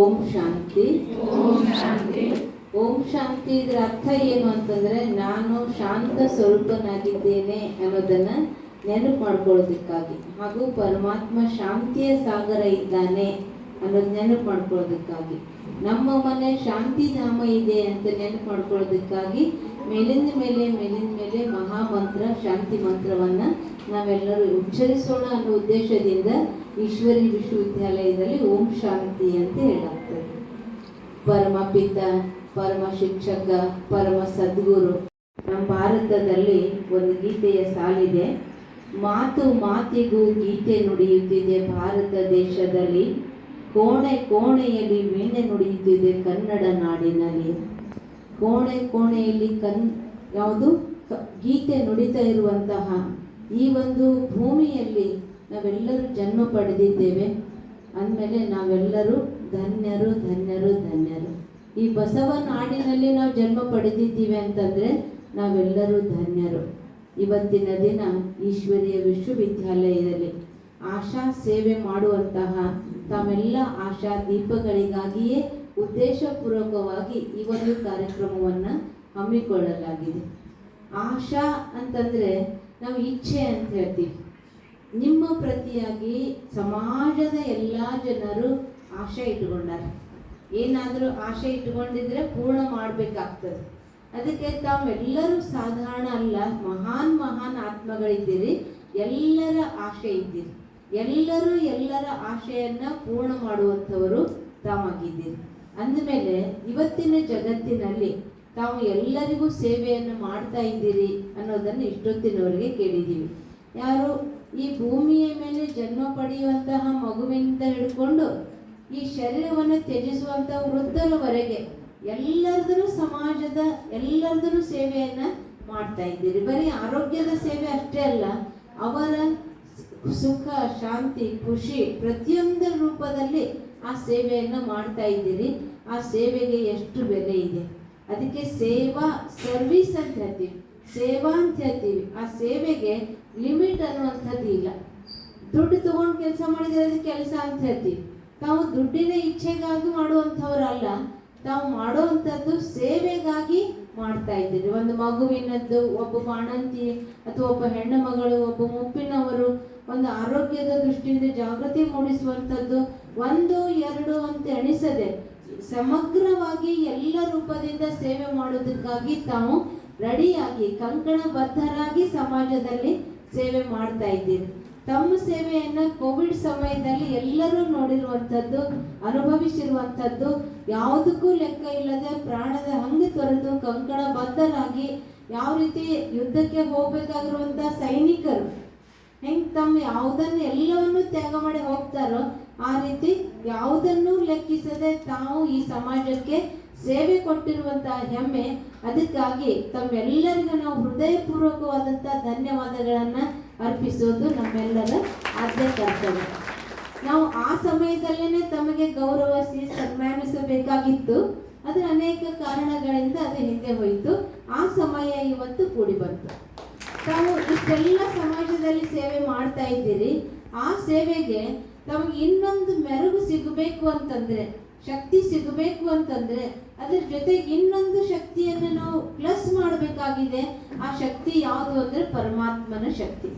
ಓಂ ಶಾಂತಿ. ಓಂ ಶಾಂತಿ ಓಂ ಶಾಂತಿ ಇದ್ರ ಅರ್ಥ ಏನು ಅಂತಂದ್ರೆ, ನಾನು ಶಾಂತ ಸ್ವರೂಪನಾಗಿದ್ದೇನೆ ಅನ್ನೋದನ್ನ ನೆನಪು ಮಾಡ್ಕೊಳ್ಳೋದಕ್ಕಾಗಿ. ಹಾಗೂ ಪರಮಾತ್ಮ ಶಾಂತಿಯ ಸಾಗರ ಇದ್ದಾನೆ ಅನ್ನೋದು ನೆನಪು ಮಾಡ್ಕೊಳ್ಳೋದಕ್ಕಾಗಿ. ನಮ್ಮ ಮನೆ ಶಾಂತಿಧಾಮ ಇದೆ ಅಂತ ನೆನಪು ಮಾಡ್ಕೊಳ್ಳೋದಕ್ಕಾಗಿ ಮೇಲಿಂದ ಮೇಲೆ ಮೇಲಿಂದ ಮೇಲೆ ಮಹಾಮಂತ್ರ, ಶಾಂತಿ ಮಂತ್ರವನ್ನ ನಾವೆಲ್ಲರೂ ಉಚ್ಚರಿಸೋಣ ಅನ್ನೋ ಉದ್ದೇಶದಿಂದ ಈಶ್ವರಿ ವಿಶ್ವವಿದ್ಯಾಲಯದಲ್ಲಿ ಓಂ ಶಾಂತಿ ಅಂತ ಹೇಳಾಗ್ತದೆ. ಪರಮ ಪಿತ, ಪರಮ ಶಿಕ್ಷಕ, ಪರಮ ಸದ್ಗುರು. ನಮ್ಮ ಭಾರತದಲ್ಲಿ ಒಂದು ಗೀತೆಯ ಸಾಲಿದೆ. ಮಾತು ಮಾತಿಗೂ ಗೀತೆ ನುಡಿಯುತ್ತಿದೆ ಭಾರತ ದೇಶದಲ್ಲಿ. ಕೋಣೆ ಕೋಣೆಯಲ್ಲಿ ವೀಣೆ ನುಡಿಯುತ್ತಿದೆ ಕನ್ನಡ ನಾಡಿನಲ್ಲಿ. ಕೋಣೆ ಕೋಣೆಯಲ್ಲಿ ಕನ್, ಯಾವುದು? ಗೀತೆ ನುಡಿತಾ ಇರುವಂತಹ ಈ ಒಂದು ಭೂಮಿಯಲ್ಲಿ ನಾವೆಲ್ಲರೂ ಜನ್ಮ ಪಡೆದಿದ್ದೇವೆ. ಅಂದಮೇಲೆ ನಾವೆಲ್ಲರೂ ಧನ್ಯರು ಧನ್ಯರು ಧನ್ಯರು. ಈ ಬಸವ ನಾಡಿನಲ್ಲಿ ನಾವು ಜನ್ಮ ಪಡೆದಿದ್ದೀವಿ ಅಂತಂದರೆ ನಾವೆಲ್ಲರೂ ಧನ್ಯರು. ಇವತ್ತಿನ ದಿನ ಈಶ್ವರೀಯ ವಿಶ್ವವಿದ್ಯಾಲಯದಲ್ಲಿ ಆಶಾ ಸೇವೆ ಮಾಡುವಂತಹ ತಾವೆಲ್ಲ ಆಶಾ ದೀಪಗಳಿಗಾಗಿಯೇ ಉದ್ದೇಶಪೂರ್ವಕವಾಗಿ ಈ ಒಂದು ಕಾರ್ಯಕ್ರಮವನ್ನು ಹಮ್ಮಿಕೊಳ್ಳಲಾಗಿದೆ. ಆಶಾ ಅಂತಂದರೆ ನಾವು ಇಚ್ಛೆ ಅಂತ ಹೇಳ್ತೀವಿ. ನಿಮ್ಮ ಪ್ರತಿಯಾಗಿ ಸಮಾಜದ ಎಲ್ಲ ಜನರು ಆಶೆ ಇಟ್ಕೊಂಡಾರೆ ಏನಾದರೂ ಆಶೆ ಇಟ್ಕೊಂಡಿದ್ರೆ ಪೂರ್ಣ ಮಾಡಬೇಕಾಗ್ತದೆ. ಅದಕ್ಕೆ ತಾವೆಲ್ಲರೂ ಸಾಧಾರಣ ಅಲ್ಲ, ಮಹಾನ್ ಮಹಾನ್ ಆತ್ಮಗಳಿದ್ದೀರಿ, ಎಲ್ಲರ ಆಶೆ ಇದ್ದೀರಿ. ಎಲ್ಲರೂ ಎಲ್ಲರ ಆಶೆಯನ್ನ ಪೂರ್ಣ ಮಾಡುವಂಥವರು ತಾವಾಗಿದ್ದೀರಿ. ಅಂದಮೇಲೆ ಇವತ್ತಿನ ಜಗತ್ತಿನಲ್ಲಿ ತಾವು ಎಲ್ಲರಿಗೂ ಸೇವೆಯನ್ನು ಮಾಡ್ತಾ ಇದ್ದೀರಿ ಅನ್ನೋದನ್ನು ಇಷ್ಟೊತ್ತಿನವರೆಗೆ ಕೇಳಿದ್ದೀವಿ. ಯಾರು? ಈ ಭೂಮಿಯ ಮೇಲೆ ಜನ್ಮ ಪಡೆಯುವಂತಹ ಮಗುವಿನಿಂದ ಹಿಡ್ಕೊಂಡು ಈ ಶರೀರವನ್ನು ತ್ಯಜಿಸುವಂತಹ ವೃದ್ಧರವರೆಗೆ ಎಲ್ಲರದ್ರು ಸಮಾಜದ ಎಲ್ಲರದ್ರು ಸೇವೆಯನ್ನ ಮಾಡ್ತಾ ಇದ್ದೀರಿ. ಬರೀ ಆರೋಗ್ಯದ ಸೇವೆ ಅಷ್ಟೇ ಅಲ್ಲ, ಅವರ ಸುಖ, ಶಾಂತಿ, ಖುಷಿ ಪ್ರತಿಯೊಂದರ ರೂಪದಲ್ಲಿ ಆ ಸೇವೆಯನ್ನ ಮಾಡ್ತಾ ಇದ್ದೀರಿ. ಆ ಸೇವೆಗೆ ಎಷ್ಟು ಬೆಲೆ ಇದೆ? ಅದಕ್ಕೆ ಸೇವಾ ಸರ್ವಿಸ್ ಅಂತ ಹೇಳ್ತೀವಿ ಸೇವಾ ಅಂತ ಹೇಳ್ತೀವಿ ಆ ಸೇವೆಗೆ ಲಿಮಿಟ್ ಅನ್ನುವಂಥದ್ದು ಇಲ್ಲ. ದುಡ್ಡು ತಗೊಂಡು ಕೆಲಸ ಮಾಡಿದರೆ ಅದು ಕೆಲಸ ಅಂತ ಹೇಳ್ತೀವಿ. ತಾವು ದುಡ್ಡಿನ ಇಚ್ಛೆಗಾಗಿ ಮಾಡುವಂಥವ್ರಲ್ಲ, ತಾವು ಮಾಡುವಂಥದ್ದು ಸೇವೆಗಾಗಿ ಮಾಡ್ತಾ ಇದ್ದೀರಿ ಒಂದು ಮಗುವಿನದ್ದು, ಒಬ್ಬ ಬಾಣಂತಿ ಅಥವಾ ಒಬ್ಬ ಹೆಣ್ಣು ಮಗಳು, ಒಬ್ಬ ಮುಪ್ಪಿನವರು ಒಂದು ಆರೋಗ್ಯದ ದೃಷ್ಟಿಯಿಂದ ಜಾಗೃತಿ ಮೂಡಿಸುವಂಥದ್ದು ಒಂದು, ಎರಡು ಅಂತ ಎಣಿಸದೆ ಸಮಗ್ರವಾಗಿ ಎಲ್ಲ ರೂಪದಿಂದ ಸೇವೆ ಮಾಡೋದಕ್ಕಾಗಿ ತಾವು ರೆಡಿಯಾಗಿ ಕಂಕಣ ಬದ್ಧರಾಗಿ ಸಮಾಜದಲ್ಲಿ ಸೇವೆ ಮಾಡ್ತಾ ಇದ್ದೀರಿ. ತಮ್ಮ ಸೇವೆಯನ್ನ ಕೋವಿಡ್ ಸಮಯದಲ್ಲಿ ಎಲ್ಲರೂ ನೋಡಿರುವಂಥದ್ದು, ಅನುಭವಿಸಿರುವಂಥದ್ದು, ಯಾವುದಕ್ಕೂ ಲೆಕ್ಕ ಇಲ್ಲದೆ ಪ್ರಾಣದ ಹಂಗೆ ತೊರೆದು ಕಂಕಣಬದ್ಧರಾಗಿ ಯಾವ ರೀತಿ ಯುದ್ಧಕ್ಕೆ ಹೋಗ್ಬೇಕಾಗಿರುವಂಥ ಸೈನಿಕರು, ಹೆಂಗ್ ತಮ್ಮ ಯಾವುದನ್ನು ಎಲ್ಲವನ್ನೂ ತ್ಯಾಗ ಮಾಡಿ ಹೋಗ್ತಾರೋ ಆ ರೀತಿ ಯಾವುದನ್ನು ಲೆಕ್ಕಿಸದೆ ತಾವು ಈ ಸಮಾಜಕ್ಕೆ ಸೇವೆ ಕೊಟ್ಟಿರುವಂತಹ ಹೆಮ್ಮೆ, ಅದಕ್ಕಾಗಿ ತಮ್ಮೆಲ್ಲರಿಗೂ ನಾವು ಹೃದಯಪೂರ್ವಕವಾದಂತಹ ಧನ್ಯವಾದಗಳನ್ನ ಅರ್ಪಿಸೋದು ನಮ್ಮೆಲ್ಲರ ಆದ್ಯ ಕರ್ತವ್ಯ. ನಾವು ಆ ಸಮಯದಲ್ಲೇನೆ ತಮಗೆ ಗೌರವಿಸಿ ಸನ್ಮಾನಿಸಬೇಕಾಗಿತ್ತು. ಅದು ಅನೇಕ ಕಾರಣಗಳಿಂದ ಅದು ಹಿಂದೆ ಹೋಯಿತು. ಆ ಸಮಯ ಇವತ್ತು ಕೂಡಿ ಬಂತು. ತಾವು ಇಷ್ಟೆಲ್ಲ ಸಮಾಜದಲ್ಲಿ ಸೇವೆ ಮಾಡ್ತಾ ಇದ್ದೀರಿ. ಆ ಸೇವೆಗೆ ತಮಗೆ ಇನ್ನೊಂದು ಮೆರುಗು ಸಿಗಬೇಕು ಅಂತಂದ್ರೆ, ಶಕ್ತಿ ಸಿಗಬೇಕು ಅಂತಂದ್ರೆ ಅದ್ರ ಜೊತೆಗೆ ಇನ್ನೊಂದು ಶಕ್ತಿಯನ್ನು ನಾವು ಪ್ಲಸ್ ಮಾಡಬೇಕಾಗಿದೆ. ಆ ಶಕ್ತಿ ಯಾವುದು ಅಂದ್ರೆ ಪರಮಾತ್ಮನ ಶಕ್ತಿ.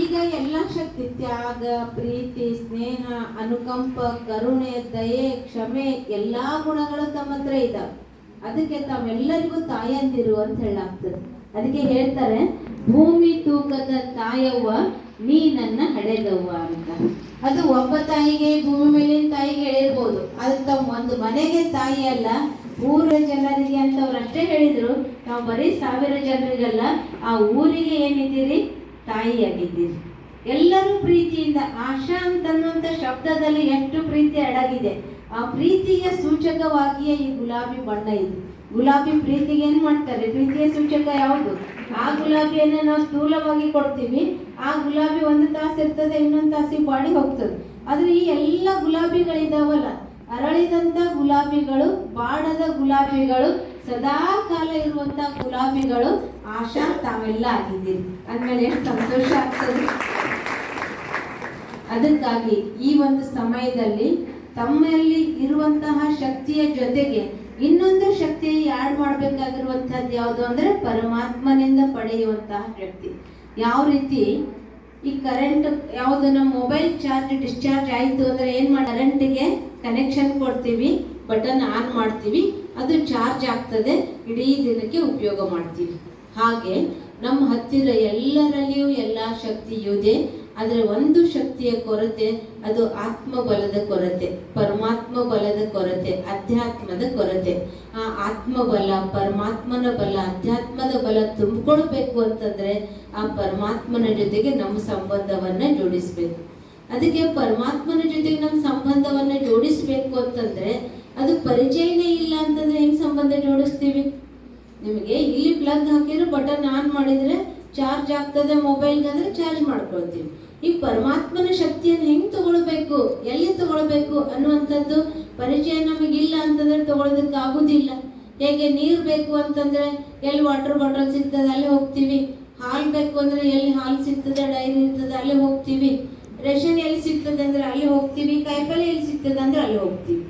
ಈಗ ಎಲ್ಲ ಶಕ್ತಿ, ತ್ಯಾಗ, ಪ್ರೀತಿ, ಸ್ನೇಹ, ಅನುಕಂಪ, ಕರುಣೆ, ದಯೆ, ಕ್ಷಮೆ, ಎಲ್ಲಾ ಗುಣಗಳು ತಮ್ಮ ಹತ್ರ ಅದಕ್ಕೆ ತಾವೆಲ್ಲರಿಗೂ ತಾಯಂದಿರು ಅಂತ ಹೇಳಾಗ್ತದೆ. ಅದಕ್ಕೆ ಹೇಳ್ತಾರೆ, ಭೂಮಿ ತೂಕದ ತಾಯವ್ವ ನೀ ನನ್ನ ಹಡೆದವ್ವ ಅಂತ. ಅದು ಒಬ್ಬ ತಾಯಿಗೆ ಭೂಮಿ ಮೇಲಿನ ತಾಯಿಗೆ ಹೇಳಿರ್ಬೋದು ಅದು ತಾವು ಒಂದು ಮನೆಗೆ ತಾಯಿ ಅಲ್ಲ ಊರ ಜನರಿಗೆ ಅಂತ ಅವ್ರು ಅಷ್ಟೇ ಹೇಳಿದ್ರು. ನಾವು ಬರೀ ಸಾವಿರ ಜನರಿಗಲ್ಲ, ಆ ಊರಿಗೆ ಏನಿದ್ದೀರಿ? ತಾಯಿಯಾಗಿದ್ದೀರಿ. ಎಲ್ಲರೂ ಪ್ರೀತಿಯಿಂದ, ಆಶಾ ಅಂತನ್ನುವಂಥ ಶಬ್ದದಲ್ಲಿ ಎಷ್ಟು ಪ್ರೀತಿ ಅಡಗಿದೆ. ಆ ಪ್ರೀತಿಯ ಸೂಚಕವಾಗಿಯೇ ಈ ಗುಲಾಬಿ ಬಣ್ಣ ಇದೆ. ಗುಲಾಬಿ ಪ್ರೀತಿಗೆ ಏನ್ ಮಾಡ್ತಾರೆ? ಪ್ರೀತಿಯ ಸೂಚಕ ಯಾವುದು? ಆ ಗುಲಾಬಿಯನ್ನ ನಾವು ಸ್ಥೂಲವಾಗಿ ಕೊಡ್ತೀವಿ. ಆ ಗುಲಾಬಿ ಒಂದು ತಾಸು ಇರ್ತದೆ, ಇನ್ನೊಂದು ತಾಸಿಗೆ ಬಾಡಿ ಹೋಗ್ತದೆ. ಆದ್ರೆ ಈ ಎಲ್ಲ ಗುಲಾಬಿಗಳಿದಾವಲ್ಲ, ಅರಳಿದಂತ ಗುಲಾಬಿಗಳು ಬಾಡದ ಗುಲಾಬಿಗಳು, ಸದಾ ಕಾಲ ಇರುವಂತ ಗುಲಾಬಿಗಳು, ಆಶಾ ತಾವೆಲ್ಲ ಆಗಿದ್ದೀರಿ. ಅಂದಮೇಲೆ ಎಷ್ಟು ಸಂತೋಷ ಆಗ್ತದೆ? ಅದಕ್ಕಾಗಿ ಈ ಒಂದು ಸಮಯದಲ್ಲಿ ತಮ್ಮಲ್ಲಿ ಇರುವಂತಹ ಶಕ್ತಿಯ ಜೊತೆಗೆ ಇನ್ನೊಂದು ಶಕ್ತಿ ಆಡ್ ಮಾಡಬೇಕಾಗಿರುವಂತಹದ್ದು ಯಾವುದು ಅಂದ್ರೆ ಪರಮಾತ್ಮನಿಂದ ಪಡೆಯುವಂತಹ ಶಕ್ತಿ. ಯಾವ ರೀತಿ? ಈ ಕರೆಂಟ್ ಯಾವುದು? ನಮ್ಮ ಮೊಬೈಲ್ ಚಾರ್ಜ್ ಡಿಸ್ಚಾರ್ಜ್ ಆಯಿತು ಅಂದರೆ ಏನು ಮಾಡಿ ಕರೆಂಟಿಗೆ ಕನೆಕ್ಷನ್ ಕೊಡ್ತೀವಿ ಬಟನ್ ಆನ್ ಮಾಡ್ತೀವಿ, ಅದು ಚಾರ್ಜ್ ಆಗ್ತದೆ, ಇಡೀ ದಿನಕ್ಕೆ ಉಪಯೋಗ ಮಾಡ್ತೀವಿ. ಹಾಗೆ ನಮ್ಮ ಹತ್ತಿರ ಎಲ್ಲರಲ್ಲಿಯೂ ಎಲ್ಲ ಶಕ್ತಿಯೂ ಇದೆ. ಆದರೆ ಒಂದು ಶಕ್ತಿಯ ಕೊರತೆ ಅದು ಆತ್ಮಬಲದ ಕೊರತೆ ಪರಮಾತ್ಮ ಬಲದ ಕೊರತೆ, ಅಧ್ಯಾತ್ಮದ ಕೊರತೆ. ಆ ಆತ್ಮಬಲ, ಪರಮಾತ್ಮನ ಬಲ, ಅಧ್ಯಾತ್ಮದ ಬಲ ತುಂಬಿಕೊಳ್ಬೇಕು ಅಂತಂದ್ರೆ ಆ ಪರಮಾತ್ಮನ ಜೊತೆಗೆ ನಮ್ಮ ಸಂಬಂಧವನ್ನ ಜೋಡಿಸ್ಬೇಕು. ಅದಕ್ಕೆ ಪರಮಾತ್ಮನ ಜೊತೆಗೆ ನಮ್ಮ ಸಂಬಂಧವನ್ನ ಜೋಡಿಸ್ಬೇಕು ಅಂತಂದ್ರೆ ಅದು ಪರಿಚಯನೇ ಇಲ್ಲ ಅಂತಂದ್ರೆ ಹೆಂಗ್ ಸಂಬಂಧ ಜೋಡಿಸ್ತೀವಿ? ನಿಮಗೆ ಇಲ್ಲಿ ಪ್ಲಗ್ ಹಾಕಿದ್ರೆ ಬಟನ್ ಆನ್ ಮಾಡಿದ್ರೆ ಚಾರ್ಜ್ ಆಗ್ತದೆ ಮೊಬೈಲ್ಗೆ ಚಾರ್ಜ್ ಮಾಡ್ಕೊಳ್ತೀವಿ. ಈ ಪರಮಾತ್ಮನ ಶಕ್ತಿಯನ್ನು ಹೆಂಗ್ ತಗೊಳ್ಬೇಕು, ಎಲ್ಲಿ ತಗೊಳ್ಬೇಕು ಅನ್ನುವಂಥದ್ದು ಪರಿಚಯ ನಮಗಿಲ್ಲ ಅಂತಂದ್ರೆ ತಗೊಳೋದಕ್ಕೆ ಆಗುದಿಲ್ಲ. ಹೇಗೆ ನೀರು ಬೇಕು ಅಂತಂದ್ರೆ ಎಲ್ಲಿ ವಾಟರ್ ಬಾಟಲ್ ಸಿಗ್ತದೆ ಅಲ್ಲಿ ಹೋಗ್ತೀವಿ. ಹಾಲು ಬೇಕು ಅಂದ್ರೆ ಎಲ್ಲಿ ಹಾಲು ಸಿಗ್ತದೆ, ಡೈರಿ ಇರ್ತದೆ ಅಲ್ಲಿ ಹೋಗ್ತೀವಿ. ರೇಷನ್ ಎಲ್ಲಿ ಸಿಗ್ತದೆ ಅಂದ್ರೆ ಅಲ್ಲಿ ಹೋಗ್ತೀವಿ, ಕಾಯಿಪಲ್ಲೆ ಎಲ್ಲಿ ಸಿಗ್ತದೆ ಅಂದ್ರೆ ಅಲ್ಲಿ ಹೋಗ್ತೀವಿ.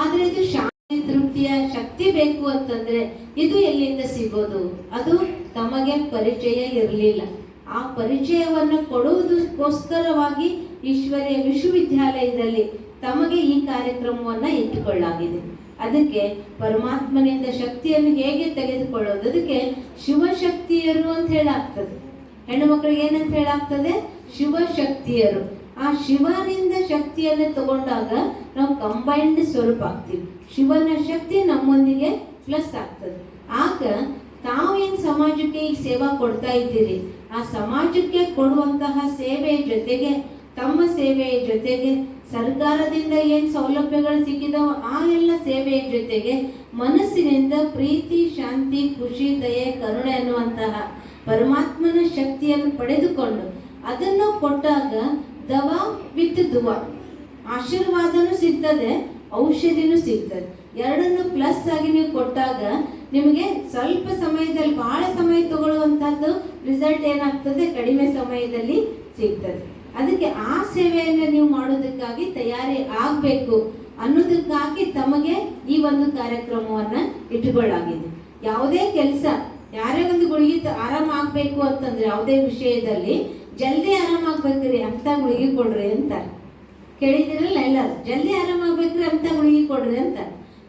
ಆದ್ರೆ ಇದು ಶಾಂತಿ, ತೃಪ್ತಿಯ ಶಕ್ತಿ ಬೇಕು ಅಂತಂದ್ರೆ ಇದು ಎಲ್ಲಿಂದ ಸಿಗೋದು? ಅದು ತಮಗೆ ಪರಿಚಯ ಇರಲಿಲ್ಲ. ಆ ಪರಿಚಯವನ್ನು ಕೊಡುವುದಕ್ಕೋಸ್ಕರವಾಗಿ ಈಶ್ವರ್ಯ ವಿಶ್ವವಿದ್ಯಾಲಯದಲ್ಲಿ ತಮಗೆ ಈ ಕಾರ್ಯಕ್ರಮವನ್ನು ಇಟ್ಟುಕೊಳ್ಳಲಾಗಿದೆ. ಅದಕ್ಕೆ ಪರಮಾತ್ಮನಿಂದ ಶಕ್ತಿಯನ್ನು ಹೇಗೆ ತೆಗೆದುಕೊಳ್ಳೋದು? ಅದಕ್ಕೆ ಶಿವಶಕ್ತಿಯರು ಅಂತ ಹೇಳಾಗ್ತದೆ. ಹೆಣ್ಣು ಮಕ್ಕಳಿಗೆ ಏನಂತ ಹೇಳಾಗ್ತದೆ? ಶಿವಶಕ್ತಿಯರು. ಆ ಶಿವನಿಂದ ಶಕ್ತಿಯನ್ನು ತಗೊಂಡಾಗ ನಾವು ಕಂಬೈನ್ಡ್ ಸ್ವರೂಪ ಆಗ್ತೀವಿ. ಶಿವನ ಶಕ್ತಿ ನಮ್ಮೊಂದಿಗೆ ಪ್ಲಸ್ ಆಗ್ತದೆ. ಆಗ ತಾವೇನು ಸಮಾಜಕ್ಕೆ ಈ ಸೇವಾ ಕೊಡ್ತಾ ಇದ್ದೀರಿ? ಆ ಸಮಾಜಕ್ಕೆ ಕೊಡುವಂತಹ ಸೇವೆ ಜೊತೆಗೆ, ತಮ್ಮ ಸೇವೆಯ ಜೊತೆಗೆ, ಸರ್ಕಾರದಿಂದ ಏನು ಸೌಲಭ್ಯಗಳು ಸಿಕ್ಕಿದವೋ ಆ ಎಲ್ಲ ಸೇವೆಯ ಜೊತೆಗೆ ಮನಸ್ಸಿನಿಂದ ಪ್ರೀತಿ, ಶಾಂತಿ, ಖುಷಿ, ದಯೆ, ಕರುಣೆ ಅನ್ನುವಂತಹ ಪರಮಾತ್ಮನ ಶಕ್ತಿಯನ್ನು ಪಡೆದುಕೊಂಡು ಅದನ್ನು ಕೊಟ್ಟಾಗ ದವಾ ವಿತ್ ದುವಾ. ಆಶೀರ್ವಾದನೂ ಸಿಗ್ತದೆ, ಔಷಧಿನೂ ಸಿಗ್ತದೆ. ಎರಡನ್ನು ಪ್ಲಸ್ ಆಗಿ ನೀವು ಕೊಟ್ಟಾಗ ನಿಮಗೆ ಸ್ವಲ್ಪ ಸಮಯದಲ್ಲಿ ಬಹಳ ಸಮಯ ತಗೊಳ್ಳುವಂತಹದ್ದು ರಿಸಲ್ಟ್ ಏನಾಗ್ತದೆ? ಕಡಿಮೆ ಸಮಯದಲ್ಲಿ ಸಿಗ್ತದೆ. ಅದಕ್ಕೆ ಆ ಸೇವೆಯನ್ನು ನೀವು ಮಾಡೋದಕ್ಕಾಗಿ ತಯಾರಿ ಆಗಬೇಕು ಅನ್ನೋದಕ್ಕಾಗಿ ತಮಗೆ ಈ ಒಂದು ಕಾರ್ಯಕ್ರಮವನ್ನ ಇಟ್ಟುಕೊಳ್ಳಾಗಿದೆ ಯಾವುದೇ ಕೆಲಸ, ಯಾರೇ ಒಂದು ಗುಳಿಗೆ ಆರಾಮ ಆಗ್ಬೇಕು ಅಂತಂದ್ರೆ ಯಾವುದೇ ವಿಷಯದಲ್ಲಿ ಜಲ್ದಿ ಆರಾಮ ಆಗ್ಬೇಕ್ರಿ, ಅಂತ ಗುಳಿಗೆ ಕೊಡ್ರಿ ಅಂತ. ಕೇಳಿದಿರಲ್ಲ ಎಲ್ಲರೂ? ಜಲ್ದಿ ಆರಾಮ ಆಗ್ಬೇಕ್ರಿ, ಅಂತ ಗುಳಿಗೆ ಕೊಡ್ರಿ ಅಂತ.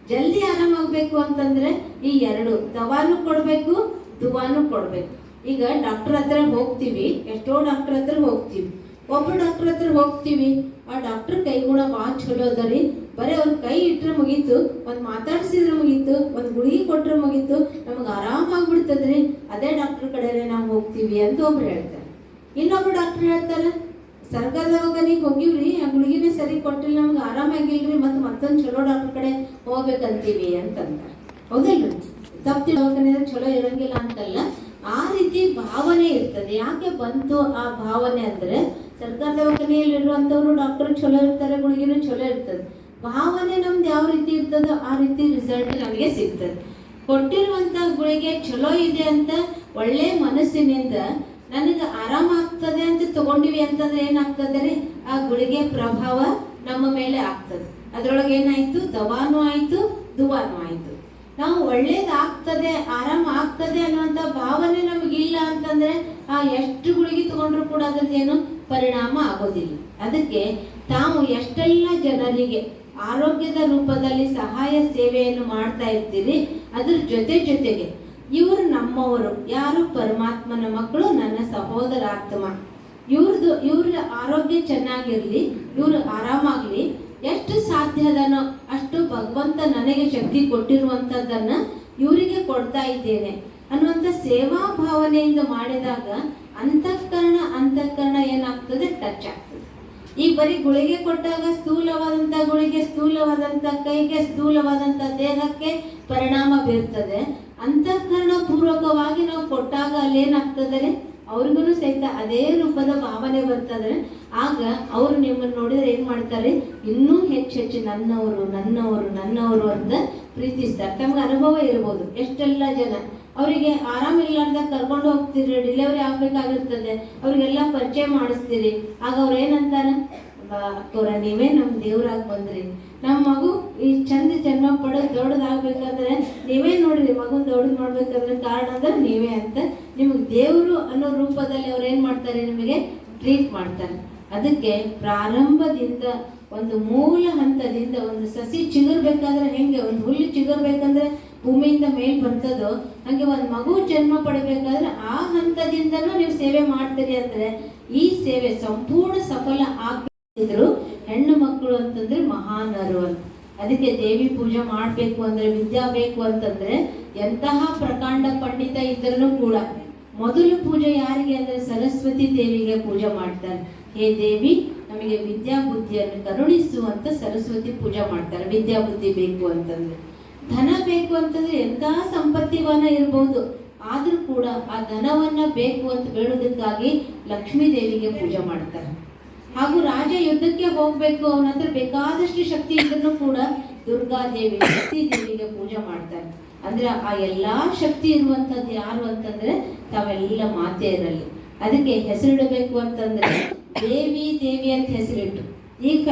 ಜಲ್ದಿ ಆರಾಮಾಗಬೇಕು ಅಂತಂದ್ರೆ ಈ ಎರಡು, ದವಾನು ಕೊಡಬೇಕು, ದುವಾನು ಕೊಡಬೇಕು. ಈಗ ಡಾಕ್ಟರ್ ಹತ್ರ ಹೋಗ್ತೀವಿ, ಎಷ್ಟೋ ಡಾಕ್ಟರ್ ಹತ್ರ ಹೋಗ್ತೀವಿ. ಒಬ್ಬ ಡಾಕ್ಟರ್ ಹತ್ರ ಹೋಗ್ತೀವಿ, ಆ ಡಾಕ್ಟರ್ ಕೈಗುಣ ಭಾಳ ಚಲೋ ಅದ ರೀ. ಬರೀ ಅವ್ರ ಕೈ ಇಟ್ಟರೆ ಮುಗೀತು, ಒಂದು ಮಾತಾಡ್ಸಿದ್ರೆ ಮುಗೀತು, ಒಂದು ಗುಳಿಗೆ ಕೊಟ್ಟರೆ ಮುಗೀತು, ನಮಗೆ ಆರಾಮಾಗ್ಬಿಡ್ತದ್ರಿ. ಅದೇ ಡಾಕ್ಟರ್ ಕಡೆನೇ ನಾವು ಹೋಗ್ತೀವಿ ಅಂತ ಒಬ್ರು ಹೇಳ್ತಾರೆ. ಇನ್ನೊಬ್ಬ ಡಾಕ್ಟರ್ ಹೇಳ್ತಾರೆ ಸರ್ಕಾರ ದವಾಖಾನಿಗೆ ಹೋಗಿವ್ರಿ, ಆ ಗುಳಿಗೆನೇ ಸರಿ ಕೊಟ್ಟಿಲ್ಲ, ನಮ್ಗೆ ಆರಾಮಾಗಿಲ್ರಿ ಮತ್ತೆ ಮತ್ತೊಂದು ಚಲೋ ಡಾಕ್ಟರ್ ಕಡೆ ಹೋಗ್ಬೇಕಂತೀವಿ ಅಂತಂದ. ಹೌದಲ್ರಿ? ತಪ್ಪು ದವಾಖಾನೆ ಚಲೋ ಇರಂಗಿಲ್ಲ ಅಂತಲ್ಲ. ಆ ರೀತಿ ಭಾವನೆ ಇರ್ತದೆ. ಯಾಕೆ ಬಂತು ಆ ಭಾವನೆ ಅಂದ್ರೆ ಸರ್ಕಾರ ದವಾಖಾನೆಯಲ್ಲಿರುವಂಥವ್ರು ಡಾಕ್ಟರ್ ಚಲೋ ಇರ್ತಾರೆ, ಗುಳಿಗೆನೂ ಚಲೋ ಇರ್ತದೆ. ಭಾವನೆ ನಮ್ದು ಯಾವ ರೀತಿ ಇರ್ತದೋ ಆ ರೀತಿ ರಿಸಲ್ಟ್ ನಮಗೆ ಸಿಗ್ತದೆ. ಕೊಟ್ಟಿರುವಂತ ಗುಳಿಗೆ ಚಲೋ ಇದೆ ಅಂತ ಒಳ್ಳೆ ಮನಸ್ಸಿನಿಂದ ನನಗೆ ಆರಾಮ ಆಗ್ತದೆ ಅಂತ ತಗೊಂಡಿವಿ ಅಂತಂದ್ರೆ ಏನಾಗ್ತದೆ ರೀ ಆ ಗುಳಿಗೆ ಪ್ರಭಾವ ನಮ್ಮ ಮೇಲೆ ಆಗ್ತದೆ. ಅದರೊಳಗೆ ಏನಾಯ್ತು? ದವಾನು ಆಯ್ತು, ದುವಾನು ಆಯ್ತು. ನಾವು ಒಳ್ಳೇದಾಗ್ತದೆ, ಆರಾಮ ಆಗ್ತದೆ ಅನ್ನುವಂಥ ಭಾವನೆ ನಮಗಿಲ್ಲ ಅಂತಂದ್ರೆ ಆ ಎಷ್ಟು ಗುಳಿಗೆ ತಗೊಂಡ್ರು ಕೂಡ ಅದ್ರದ್ದೇನು ಪರಿಣಾಮ ಆಗೋದಿಲ್ಲ. ಅದಕ್ಕೆ ತಾವು ಎಷ್ಟೆಲ್ಲ ಜನರಿಗೆ ಆರೋಗ್ಯದ ರೂಪದಲ್ಲಿ ಸಹಾಯ ಸೇವೆಯನ್ನು ಮಾಡ್ತಾ ಇರ್ತೀರಿ ಅದ್ರ ಜೊತೆ ಜೊತೆಗೆ ಇವರು ನಮ್ಮವರು, ಯಾರು ಪರಮಾತ್ಮನ ಮಕ್ಕಳು, ನನ್ನ ಸಹೋದರಾತ್ಮ ಇವ್ರದ್ದು ಇವ್ರ ಆರೋಗ್ಯ ಚೆನ್ನಾಗಿರ್ಲಿ, ಇವ್ರು ಆರಾಮಾಗ್ಲಿ, ಎಷ್ಟು ಸಾಧ್ಯ ಅದನೋ ಅಷ್ಟು ಭಗವಂತ ನನಗೆ ಶಕ್ತಿ ಕೊಟ್ಟಿರುವಂಥದ್ದನ್ನ ಇವರಿಗೆ ಕೊಡ್ತಾ ಇದ್ದೇನೆ. ಅನ್ನುವಂಥ ಸೇವಾ ಭಾವನೆಯಿಂದ ಮಾಡಿದಾಗ ಅಂತಃಕರಣ ಅಂತಃಕರಣ ಏನಾಗ್ತದೆ? ಟಚ್ ಆಗ್ತದೆ. ಈಗ ಬರೀ ಗುಳಿಗೆ ಕೊಟ್ಟಾಗ ಸ್ಥೂಲವಾದಂಥ ಗುಳಿಗೆ, ಸ್ಥೂಲವಾದಂಥ ಕೈಗೆ, ಸ್ಥೂಲವಾದಂಥ ದೇಹಕ್ಕೆ ಪರಿಣಾಮ ಬೀರ್ತದೆ. ಅಂತಃಕರಣ ಪೂರ್ವಕವಾಗಿ ನಾವು ಕೊಟ್ಟಾಗ ಅಲ್ಲೇನಾಗ್ತದೆ? ರೀ ಅವ್ರಿಗೂ ಸಹಿತ ಅದೇ ರೂಪದ ಭಾವನೆ ಬರ್ತದೆ. ಆಗ ಅವರು ನಿಮ್ಮನ್ನು ನೋಡಿದ್ರೆ ಏನ್ ಮಾಡ್ತಾರೆ? ಇನ್ನೂ ಹೆಚ್ಚು ಹೆಚ್ಚು ನನ್ನವರು ನನ್ನವರು ನನ್ನವರು ಅಂತ ಪ್ರೀತಿಸ್ತಾರೆ. ತಮ್ಗೆ ಅನುಭವ ಇರ್ಬೋದು, ಎಷ್ಟೆಲ್ಲ ಜನ. ಅವರಿಗೆ ಆರಾಮಿಲ್ಲಾರ್ದಾಗ ಕರ್ಕೊಂಡು ಹೋಗ್ತೀರಿ ಡೆಲಿವರಿ ಆಗ್ಬೇಕಾಗಿರ್ತದೆ. ಅವ್ರಿಗೆಲ್ಲ ಪರಿಚಯ ಮಾಡಿಸ್ತೀರಿ. ಆಗ ಅವ್ರು ಏನಂತಾರ ಅಕ್ಕೋರ, ನೀವೇ ನಮ್ಮ ದೇವ್ರಾಗಿ ಬಂದ್ರಿ. ನಮ್ಮ ಮಗು ಈ ಚಂದ ಜನ್ಮ ಪಡೆದು ದೊಡ್ಡದಾಗಬೇಕಾದ್ರೆ ನೀವೇ ನೋಡ್ರಿ ಮಗು ದೊಡ್ಡದು ಮಾಡ್ಬೇಕಾದ್ರೆ ಕಾರಣ ಅಂದ್ರೆ ನೀವೇ ಅಂತ. ನಿಮಗೆ ದೇವರು ಅನ್ನೋ ರೂಪದಲ್ಲಿ ಅವ್ರು ಏನು ಮಾಡ್ತಾರೆ, ನಿಮಗೆ ಟ್ರೀಟ್ ಮಾಡ್ತಾರೆ. ಅದಕ್ಕೆ ಪ್ರಾರಂಭದಿಂದ ಒಂದು ಮೂಲ ಹಂತದಿಂದ ಒಂದು ಸಸಿ ಚಿಗುರ್ಬೇಕಾದ್ರೆ ಹೆಂಗೆ? ಒಂದು ಹುಲ್ಲು ಚಿಗುರ್ಬೇಕಂದ್ರೆ ಭೂಮಿಯಿಂದ ಮೇಲ್ ಬರ್ತದೋ ಹಾಗೆ ಒಂದು ಮಗು ಜನ್ಮ ಪಡಬೇಕಾದ್ರೆ ಆ ಹಂತದಿಂದನೂ ನೀವು ಸೇವೆ ಮಾಡ್ತೀರಿ ಅಂದ್ರೆ ಈ ಸೇವೆ ಸಂಪೂರ್ಣ ಸಫಲ ಆಗ್ಬೇಕಿದ್ರು ಹೆಣ್ಣು ಮಕ್ಕಳು ಅಂತಂದ್ರೆ ಮಹಾನರು ಅಂತ ಅದಕ್ಕೆ ದೇವಿ ಪೂಜೆ ಮಾಡಬೇಕು ಅಂದ್ರೆ ವಿದ್ಯಾ ಬೇಕು ಅಂತಂದ್ರೆ ಎಂತಹ ಪ್ರಕಾಂಡ ಪಂಡಿತ ಇದ್ರೂ ಕೂಡ ಮೊದಲು ಪೂಜೆ ಯಾರಿಗೆ ಅಂದ್ರೆ ಸರಸ್ವತಿ ದೇವಿಗೆ ಪೂಜೆ ಮಾಡ್ತಾರೆ. ಹೇ ದೇವಿ, ನಮಗೆ ವಿದ್ಯಾ ಬುದ್ಧಿಯನ್ನು ಕರುಣಿಸುವಂತ ಸರಸ್ವತಿ ಪೂಜೆ ಮಾಡ್ತಾರೆ. ವಿದ್ಯಾ ಬುದ್ಧಿ ಬೇಕು ಅಂತಂದ್ರೆ. ಧನ ಬೇಕು ಅಂತಂದ್ರೆ ಎಂತಹ ಸಂಪತ್ತಿವನ ಇರ್ಬೋದು. ಆದ್ರೂ ಕೂಡ ಆ ಧನವನ್ನ ಬೇಕು ಅಂತ ಬೇಡೋದಕ್ಕಾಗಿ ಲಕ್ಷ್ಮೀ ದೇವಿಗೆ ಪೂಜೆ ಮಾಡ್ತಾರೆ. ಹಾಗೂ ರಾಜ ಯುದ್ಧಕ್ಕೆ ಹೋಗ್ಬೇಕು, ಅವನ ಹತ್ರ ಬೇಕಾದಷ್ಟು ಶಕ್ತಿ ಇದ್ರೂ ಕೂಡ ದುರ್ಗಾದೇವಿ ಶಕ್ತಿ ದೇವಿಗೆ ಪೂಜೆ ಮಾಡ್ತಾರೆ. ಅಂದ್ರೆ ಆ ಎಲ್ಲಾ ಶಕ್ತಿ ಇರುವಂತದ್ದು ಯಾರು ಅಂತಂದ್ರೆ ತಾವೆಲ್ಲ ಮಾತೆಯರಲ್ಲಿ. ಅದಕ್ಕೆ ಹೆಸರಿಡಬೇಕು ಅಂತಂದ್ರೆ ದೇವಿ ದೇವಿ ಅಂತ ಹೆಸರಿಟ್ಟು. ಈಗ